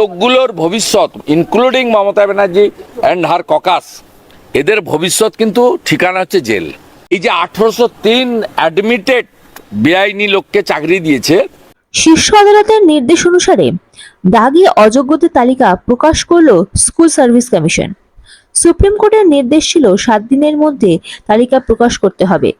লোকগুলোর ভবিষ্যৎ including Mamata Banerjee and her caucus এদের ভবিষ্যৎ কিন্তু ঠিকানা হচ্ছে জেল। এই যে আঠারোশো তিন অ্যাডমিটেড বেআইনি লোককে চাকরি দিয়েছে, শীর্ষ আদালতের নির্দেশ অনুসারে দাগি অযোগ্যদের তালিকা প্রকাশ করল স্কুল সার্ভিস কমিশন। সুপ্রিম কোর্টের নির্দেশ ছিল সাত দিনের মধ্যে তালিকা প্রকাশ করতে হবে।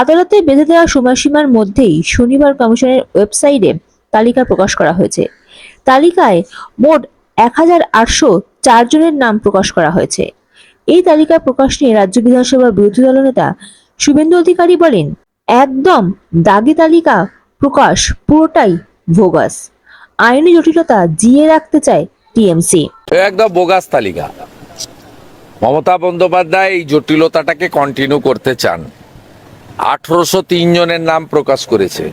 আদালতে বেঁধে দেওয়া সময়সীমার মধ্যেই শনিবার কমিশনের ওয়েবসাইটে তালিকা প্রকাশ করা হয়েছে। তালিকায় মোট এক হাজার আটশো চার জনের নাম প্রকাশ করা হয়েছে। এই তালিকা প্রকাশ নিয়ে রাজ্য বিধানসভার বিরোধী দলনেতা শুভেন্দু অধিকারী বলেন, একদম দাগি তালিকা প্রকাশ পুরোটাই ভোগাস আইনি জটিলতা জিয়ে রাখতে চায় টিএমসি। একদম বোগাস তালিকা। মমতা বন্দ্যোপাধ্যায় এই জটিলতাটাকে কন্টিনিউ করতে চান। আঠারোশো তিন জনের নাম প্রকাশ করেছে।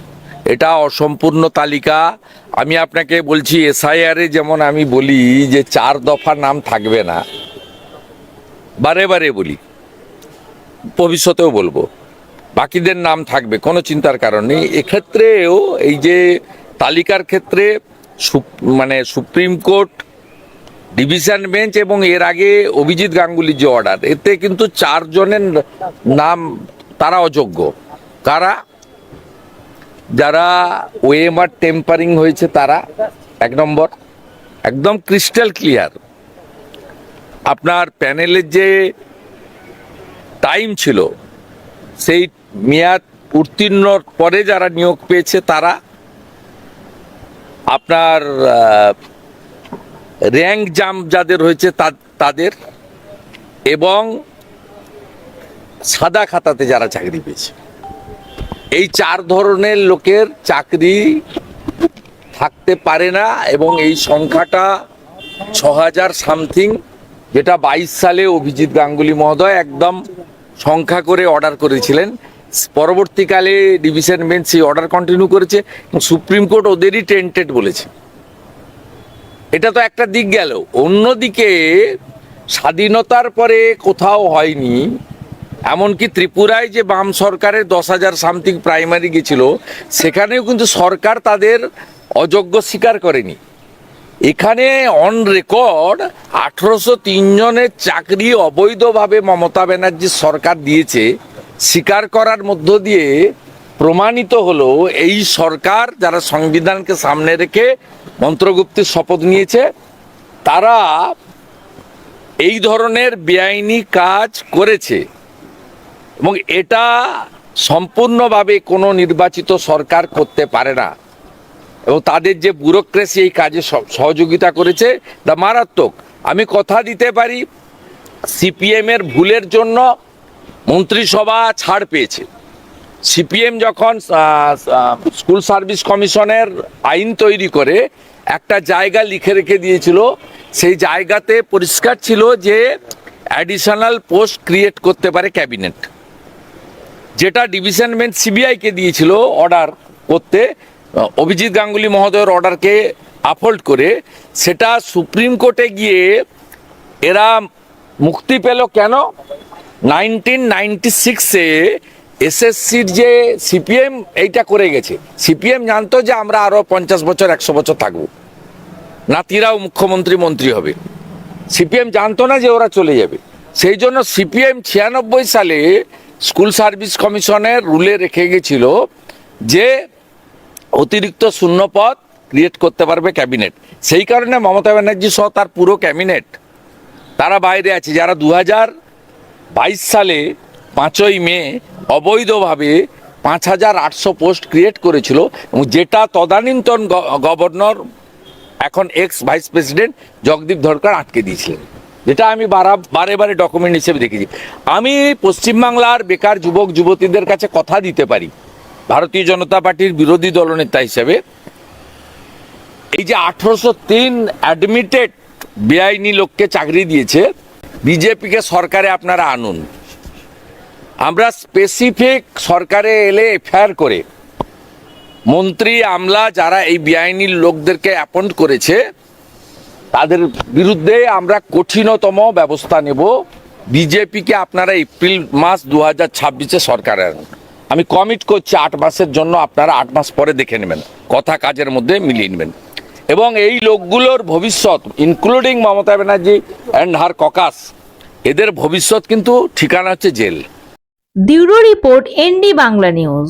এটা অসম্পূর্ণ তালিকা। আমি আপনাকে বলছি, এসআইআর যেমন আমি বলি যে চার দফা নাম থাকবে না। বারে বারে বলি। ভবিষ্যতেও বলব। বাকিদের নাম থাকবে, কোনো চিন্তার কারণ নেই। এক্ষেত্রেও এই যে তালিকার ক্ষেত্রে মানে সুপ্রিম কোর্ট, ডিভিশন বেঞ্চ এবং এর আগে অভিজিৎ গাঙ্গুলির যে অর্ডার, এতে কিন্তু চারজনের নাম, তারা অযোগ্য। কারা? যারা ওএমআর টেম্পারিং হয়েছে তারা, এক নম্বর, একদম ক্রিস্টাল ক্লিয়ার। আপনার প্যানেলের যে টাইম ছিল, সেই মেয়াদ উত্তীর্ণর পরে যারা নিয়োগ পেয়েছে তারা, আপনার র্যাঙ্ক জাম্প যাদের হয়েছে তাদের এবং সাদা খাতাতে যারা চাকরি পেয়েছে। এই চার ধরনের লোকের চাকরি থাকতে পারে না এবং এই সংখ্যাটা ছ হাজার সামথিং, যেটা বাইশ সালে অভিজিৎ গাঙ্গুলি মহোদয় একদম সংখ্যা করে অর্ডার করেছিলেন। পরবর্তীকালে ডিভিশন বেঞ্চ সেই অর্ডার কন্টিনিউ করেছে সুপ্রিম কোর্ট ওদেরই টেন্টেড বলেছে। এটা তো একটা দিক গেল। অন্যদিকে স্বাধীনতার পরে কোথাও হয়নি এমনকি ত্রিপুরায় যে বাম সরকারের দশ হাজার সামথিং প্রাইমারি গেছিল, সেখানেও কিন্তু সরকার তাদের অযোগ্য স্বীকার করেনি। এখানে অন রেকর্ড আঠারোশো জনের চাকরি অবৈধভাবে মমতা ব্যানার্জির সরকার দিয়েছে, স্বীকার করার মধ্য দিয়ে প্রমাণিত হলো এই সরকার যারা সংবিধানকে সামনে রেখে মন্ত্রগুপ্তির শপথ নিয়েছে, তারা এই ধরনের বেআইনি কাজ করেছে। এবং এটা সম্পূর্ণভাবে কোনো নির্বাচিত সরকার করতে পারে না। এবং তাদের যে ব্যুরোক্রেসি এই কাজে সহ- সহযোগিতা করেছে, তা মারাত্মক। আমি কথা দিতে পারি, সিপিএম এর ভুলের জন্য মন্ত্রিসভা ছাড় পেয়েছে। সিপিএম যখন স্কুল সার্ভিস কমিশনের আইন তৈরি করে একটা জায়গা লিখে রেখে দিয়েছিল, সেই জায়গাতে পরিষ্কার ছিল যে অ্যাডিশনাল পোস্ট ক্রিয়েট করতে পারে ক্যাবিনেট। যেটা ডিভিশন বেঞ্চ সিবিআইকে দিয়েছিল অর্ডার করতে অভিজিৎ গাঙ্গুলি মহোদয়ের অর্ডারকে আপহোল্ড করে, সেটা সুপ্রিম কোর্টে গিয়ে এরা মুক্তি পেল কেন? নাইনটিন নাইনটি সিক্সে এসএসসির যে সিপিএম এইটা করে গেছে। সিপিএম জানতো যে আমরা আরও পঞ্চাশ বছর, একশো বছর থাকব। নাতিরাও মুখ্যমন্ত্রী, মন্ত্রী হবে। সিপিএম জানতো না যে ওরা চলে যাবে। সেই জন্য সিপিএম ছিয়ানব্বই সালে স্কুল সার্ভিস কমিশনের রুলে রেখে গেছিল যে অতিরিক্ত শূন্যপদ ক্রিয়েট করতে পারবে ক্যাবিনেট। সেই কারণে মমতা ব্যানার্জি সহ তার পুরো ক্যাবিনেট, তারা বাইরে আছে। যারা দু বাইশ সালে পাঁচই মে অবৈধভাবে পাঁচ হাজার আটশো পোস্ট ক্রিয়েট করেছিল এবং যেটা তদানীন্তন গভর্নর, এখন ex vice president Jagdeep Dhankhar আটকে দিয়েছিলেন। যেটা আমি বারা বারে বারে ডকুমেন্ট হিসেবে দেখেছি। আমি পশ্চিমবাংলার বেকার যুবক, যুবতীদের কাছে কথা দিতে পারি। ভারতীয় জনতা পার্টির বিরোধী দলনেতা হিসেবে। এই যে আঠারোশো তিন অ্যাডমিটেড বেআইনি লোককে চাকরি দিয়েছে, বিজেপিকে সরকারে আপনারা আনুন। আমরা স্পেসিফিক সরকারে এলে এফআইআর করে, মন্ত্রী আমলা যারা এই বেআইনি লোকদেরকে অ্যাপয়েন্ট করেছে তাদের বিরুদ্ধে আমরা কঠিনতম ব্যবস্থা নেব। বিজেপিকে আপনারা এপ্রিল মাস দু হাজার ছাব্বিশে সরকারে আমি কমিট করছি আট মাসের জন্য, আপনারা আট মাস পরে দেখে নেবেন। কথা কাজের মধ্যে মিলিয়ে নেবেন। এবং এই লোকগুলোর ভবিষ্যৎ including Mamata Banerjee and her caucus এদের ভবিষ্যৎ কিন্তু ঠিকানা হচ্ছে jail. Bureau report ND Bangla news.